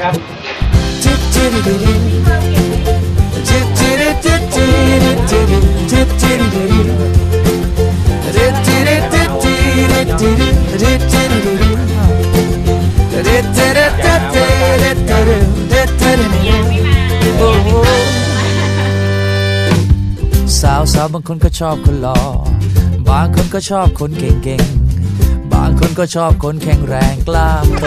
ครับสาวสาวบางคนก็ชอบคนหล่อบางคนก็ชอบคนเก่งๆ บางคนก็ชอบคนแข็งแรงกล้ามโต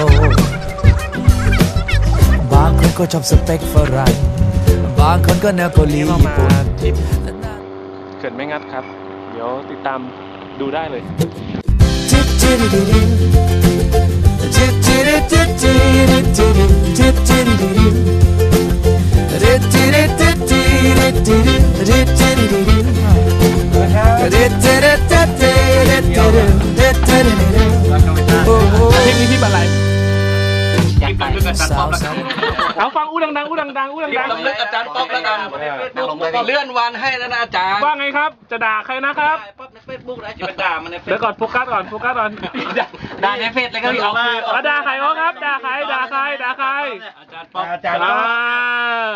างคนก็ชอบสเปคฝรั่งบางคนก็แนวเกาหลีนี่เราญี่มาปุ่นทริปเกิดไม่งัดครับ เดี๋ยวติดตามดูได้เลยทริ ดังๆอู้ดังๆอู้ดังลำลึกอาจารย์ป๊อปแล้วกันเลื่อนวันให้แล้วนะอาจารย์ๆว่าไงครับ จะด่าใครนะครับป๊อปในเฟซบุ๊กนะจะไปด่ามันในเฟซเดี๋ยวก่อนโฟกัสก่อนโฟกัสก่อนด่าในเฟซเลยก็เอาคือแล้วด่าใครเขาครับด่าใครด่าใครด่าใครอาจารย์ป๊อปอ่า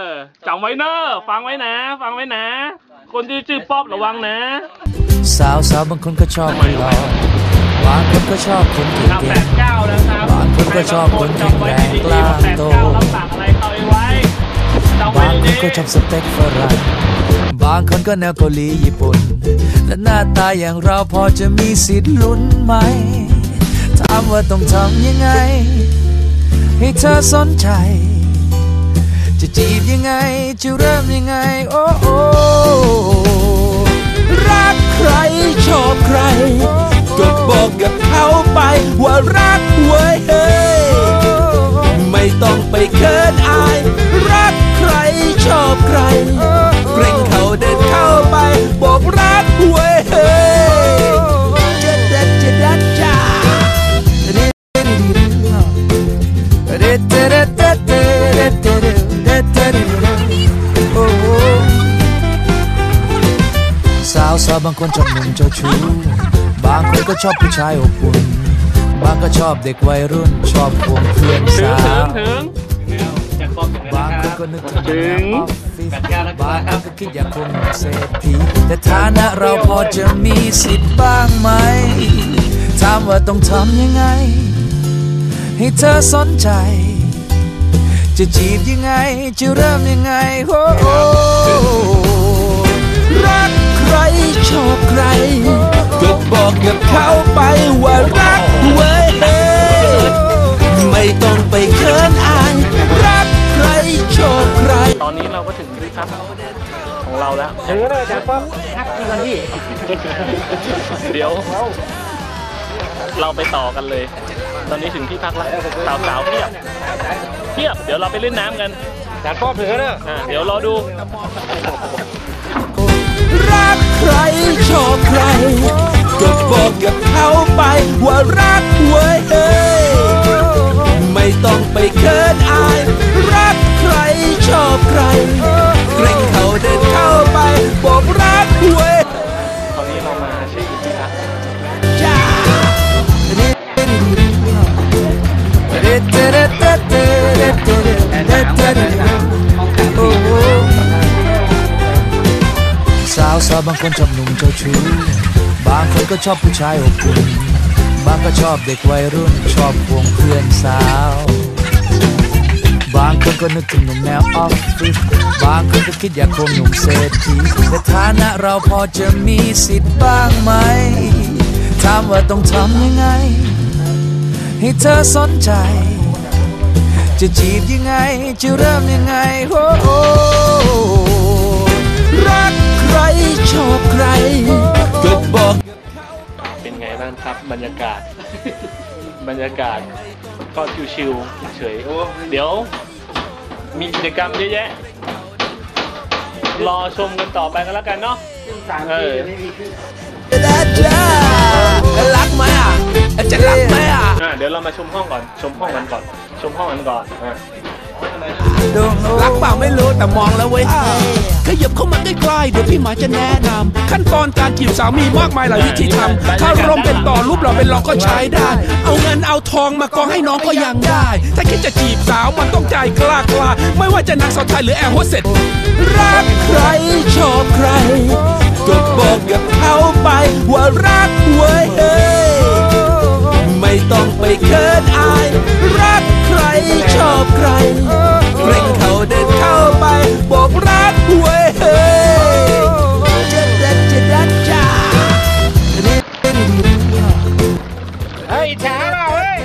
จำไว้เนอะฟังไว้นะ ฟังไว้นะ คนที่ชื่อป๊อบระวังนะ สาวสาวบางคนก็ชอบคนหล่อบางคนก็ชอบคนเก่แปงดเก้านะครับบางคนก็ชอบคนแข็งแรงกล้ามโต บางคนก็ชอบสเปคฝรั่งบางคนก็แนวเกาหลีญี่ปุ่น และหน้าตาอย่างเราพอจะมีสิทธิ์ลุ้นไหม ถามว่าต้องทำยังไง ให้เธอสนใจ จะจีบยังไง จะเริ่มยังไง โอ้โอรักใครชอบใคร ก็บอกกับเขาไปว่ารักเว้เฮ้ยไม่ต้องไปเคินอาย บางคนชอบหนุ่มเจ้าชู้ บางคนก็ชอบผู้ชายอบอุ่น บางก็ชอบเด็กวัยรุ่น ชอบควงเพื่อนถึงสาถึงวถึงอาจารย์ป๊อปถึงบางคนก็นึกถึงถึงออฟฟิศบางคนก็คิดอยากคงเศรษฐีแต่ฐานะเราพอจะมีสิทธิ์บ้างไหม ถามว่าต้องทำยังไง ให้เธอสนใจ จะจีบยังไง จะเริ่มยังไงโอ้โอ้ ก็ถึงที่พักของเราแล้วถึงแล้วจ้ะป๊อบพักที่กันที่ เดี๋ยว เราไปต่อกันเลย ตอนนี้ถึงที่พักแล้วสาวสาวๆเพียบเพียบ เดี๋ยวเราไปเล่นน้ำกันจานป๊อบถึงแล้วอ่าเดี๋ยวรอดู รักใครชอบใคร ก็บอกกับเขาไปว่ารักเว้ยเฮ้ยไม่ต้องไปเคินอาย รักใครชอบใคร เกรงเขาเดินเข้าไปบอกรักเว้ยตอนนี้เรามาเช็คอินที่พักจ้าสาวสาวบางคนชอบหนุ่มเจ้าชู้บางคนก็ชอบผู้ชายอบอุ่นบางก็ชอบเด็กวัยรุ่นชอบควงเพื่อนสาว บางคนก็นึกถึงหนุ่มแนวออฟฟิศบางคนก็คิดอยากควงหนุ่มเศรษฐีแต่ฐานะเราพอจะมีสิทธิ์บ้างไหม ถามว่าต้องทำยังไง ให้เธอสนใจ จะจีบยังไง จะเริ่มยังไงโอ้โอรักใครชอบใครก็บอกเป็นไงบ้างครับบรรยากาศ บรรยากาศก็ชิวๆเฉยๆเดี๋ยว มีกิจกรรมเยอะแยะ รอชมกันต่อไปกันแล้วกันเนาะเออนะจ๊ะรักไหมอะจะรักไหมอะ อะเดี๋ยวเรามาชมห้องก่อน ชมห้องกันก่อน ชมห้องกันก่อนอะ รักเปล่าไม่รู้แต่มองแล้วเว้ยขยับเข้ามาใกล้ๆเดี๋ยวพี่หมาจะแนะนำขั้นตอนการจีบสาวมีมากมายหลายวิธีทำถ้ารมเป็นต่อรูปเราเป็นเราก็ใช้ได้ เอาเงินเอาทองมากองให้น้องก็ยังได้ ถ้าคิดจะจีบสาวมันต้องใจกล้ากล้าไม่ว่าจะนางสาวไทยหรือแอร์โฮสเตสรักใครชอบใครก็บอกกับเขาไปว่ารักเว้ยเฮ้ยไม่ต้องไปเคินอาย รักใครชอบใคร เกรงเขาเดินเข้าไปบอกรักเว้ยเฮ้ยจะดัดจะดัดจ้าเฮ้ยแฉเปล่าเฮ้ย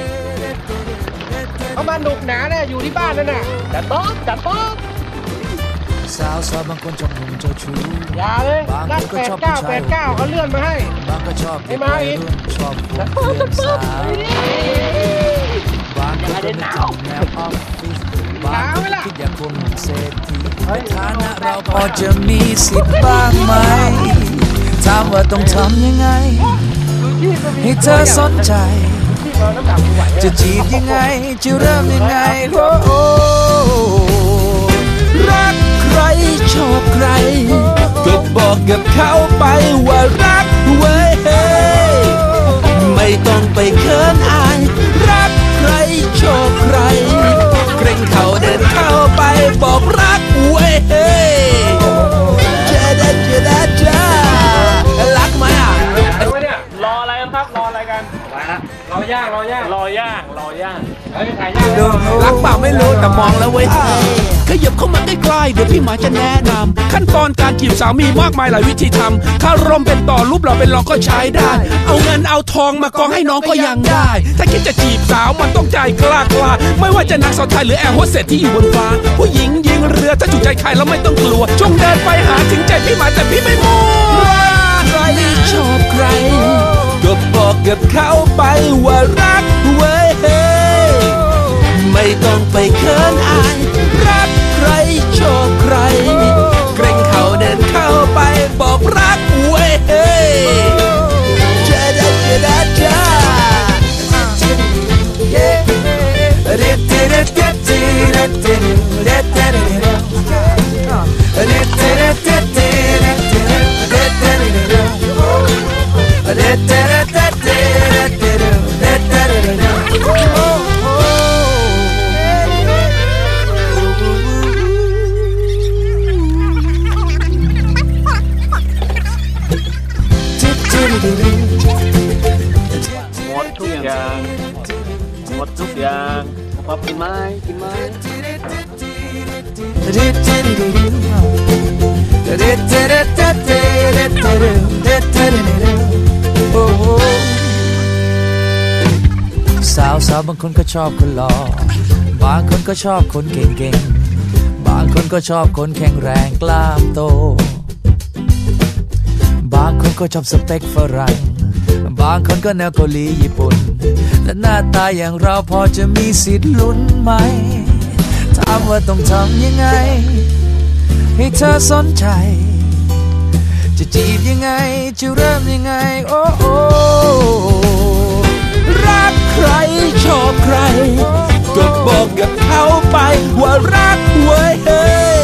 เขามาหนุกหนาเนี่ยอยู่ที่บ้านนั่นน่ะจัดโต๊ะจัดโต๊ะสาวสาวบางคนชอบหนุ่มเจ้าชู้อย่าเลยนัดแปดเก้าแปดเก้าเขาเลื่อนมาให้บางก็ชอบเด็กไอ้ไม้วัยรุ่นชอบพวกเพื่อนสาวบางก็เป็นทำแนวออฟ เศรษฐีฐานะเราพอจะมีสิทธิ์บ้างไหม ถามว่าต้องทำยังไง ให้เธอสนใจ จะจีบยังไง จะเริ่มยังไงโอ้โอรักใครชอบใคร ก็บอกกับเขาไปว่ารักเว้ยไม่ต้องไปเคินอา รักเปล่าไม่รู้แต่มองแล้วเว้ยขยับเข้ามาใกล้ๆเดี๋ยวพี่หมาจะแนะนำขั้นตอนการจีบสาวมีมากมายหลายวิธีทำถ้ารมเป็นต่อรูปเราเป็นเราก็ใช้ได้ เอาเงินเอาทองมากองให้น้องก็ยังได้ ถ้าคิดจะจีบสาวมันต้องใจกล้ากล้าไม่ว่าจะนางสาวไทยหรือแอร์โฮสเตสที่อยู่บนฟ้า ผู้หญิงยิงเรือถ้าจุใจใครแล้วไม่ต้องกลัวจงเดินไปหาถึงใจพี่หมาแต่พี่ไม่มัวใครชอบใครก็บอกกับเขาไปว่ารักเว้ย ไม่ต้องไปเคินอาย รักใครชอบใคร เกรงเขาเดินเข้าไปบอกรักเว้ยเฮ้ยจะได้จะได้จ้าหมาวสาวบางคนก็ชอบคนหล่อบางคนก็ชอบคนเก่งๆ บางคนก็ชอบคนแข็งแรงกล้ามโต บางคนก็ชอบสเปคฝรั่ง บางคนก็แนวเกาหลีญี่ปุ่น และหน้าตาอย่างเราพอจะมีสิทธิ์ลุ้นไหม ถามว่าต้องทำยังไง ให้เธอสนใจ จะจีบยังไง จะเริ่มยังไง โอ้โอ้รัก รชอบใคร ก็บอกกับเขาไปว่ารักไว้เฮ้ย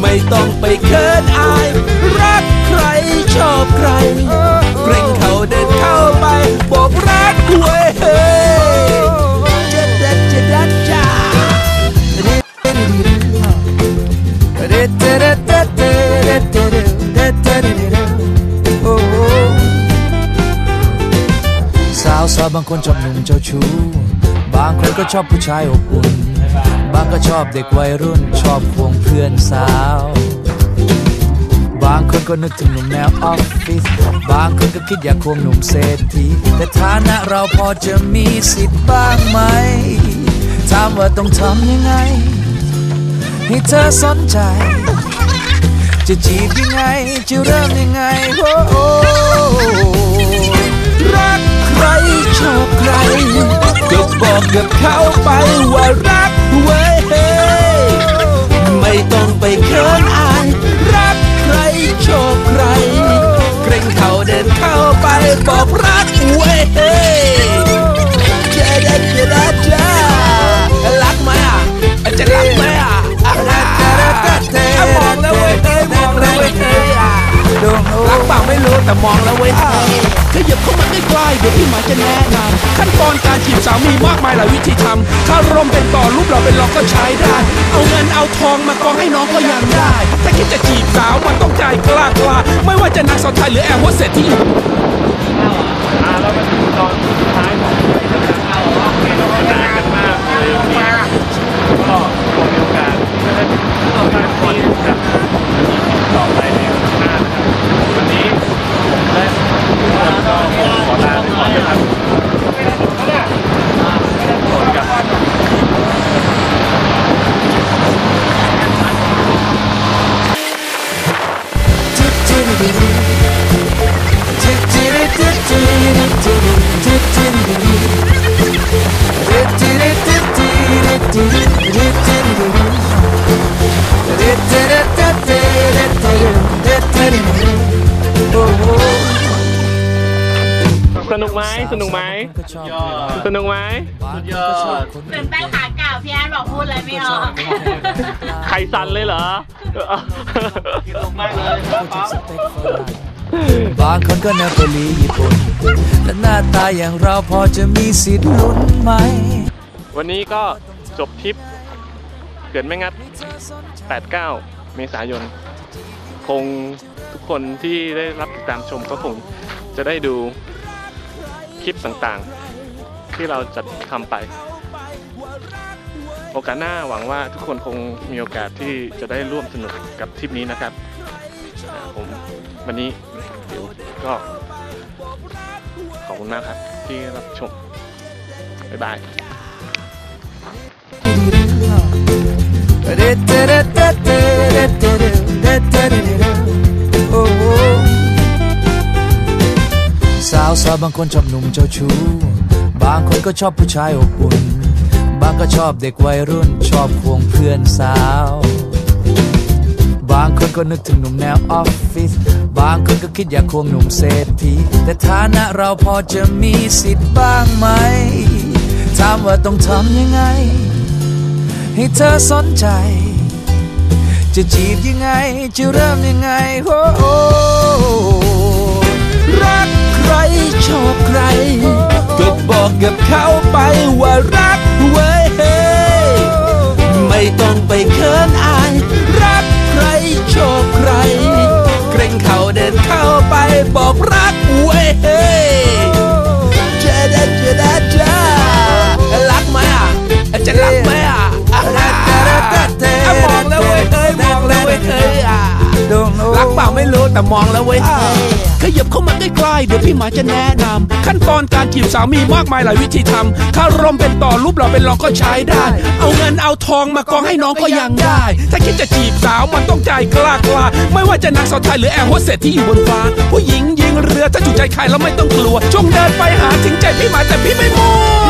ไม่ต้องไปเคินอาย รักใครชอบใครเกรงเขาเดินเข้าไป คนชอบหนุ่มเจ้าชู้ บางคนก็ชอบผู้ชายอบอุ่น บางก็ชอบเด็กวัยรุ่น ชอบควงเพื่อนสาว บางคนก็นึกถึงหนุ่มแนวออฟฟิศ บางคนก็คิดอยากควงหนุ่มเศรษฐี แต่ฐานะเราพอจะมีสิทธิ์บ้างไหม ถามว่าต้องทำยังไง ให้เธอสนใจ จะจีบยังไง จะเริ่มยังไงโอ้โอ ใครชอบใคร ก็บอกกับเขาไปว่ารักเว้ยไม่ต้องไปเคินอาย รักใครชอบใคร เกรงเขาเดินเข้าไปบอก แต่มองแล้วเว้ยขยับเข้ามาใกล้ๆเดี๋ยวพี่หมายจะแนะนำขั้นตอนการจีบสาวมีมากมายหลายวิธีทำถ้ารมเป็นต่อรูปเราเป็นหลอกก็ใช้ได้ เอาเงินเอาทองมากองให้น้องก็ยังได้ ถ้าคิดจะจีบสาวมันต้องใจกล้ากล้าไม่ว่าจะนางสาวไทยหรือแอร์โฮสเตสที่อยู่อ่าเรามาถึงตอนสุดท้ายของเรานานกันมากเลยก็มีโอกาสได้ร่วมกันคนกับ ไหมสนุกไหมสนุกไหมยอดตื่นเต้นขาเก่าพี่แอนบอกพูดอะไรไม่ออกใครสั่นเลยเหรอบางคนก็แนวเกาหลีญี่ปุ่นและหน้าตาอย่างเราพอจะมีสิทธิ์ลุ้นไหม วันนี้ก็จบทริปเกิดไม่งัด 8-9 เมษายน คงทุกคนที่ได้รับติดตามชมก็คงจะได้ดู คลิปต่างๆ ที่เราจะทำไป โอกาสหน้าหวังว่าทุกคนคงมีโอกาสที่จะได้ร่วมสนุกกับทริปนี้นะครับผมวันนี้เดี๋ยวก็ขอบคุณมากครับ ที่รับชม บ๊ายบายสาวสาวบางคนชอบหนุ่มเจ้าชู้ บางคนก็ชอบผู้ชายอบอุ่น บางก็ชอบเด็กวัยรุ่นชอบควงเพื่อนสาว บางคนก็นึกถึงหนุ่มแนวออฟฟิศ บางคนก็คิดอยากควงหนุ่มเศรษฐี แต่ฐานะเราพอจะมีสิทธิ์บ้างไหม ถามว่าต้องทำยังไง ให้เธอสนใจ จะจีบยังไง จะเริ่มยังไงโอ้โอ กใรักเปล่าไม่รู้แต่มองแล้วเว้ยขยับเข้ามาใกล้ๆเดี๋ยวพี่หมาจะแนะนำขั้นตอนการจีบสาวมีมากมายหลายวิธีทำถ้ารมณ์เป็นต่อรูปเราเป็นหลอกก็ใช้ได้ เอาเงินเอาทองมากองให้น้องก็ยังได้ ถ้าคิดจะจีบสาวมันต้องใจกล้ากล้าไม่ว่าจะนางสาวไทยหรือแอร์โฮสเตสที่อยู่บนฟ้า ผู้หญิงยิงเรือถ้าถูกใจใครแล้วไม่ต้องกลัวจงเดินไปหาถึงใจพี่หมาแต่พี่ไม่มัว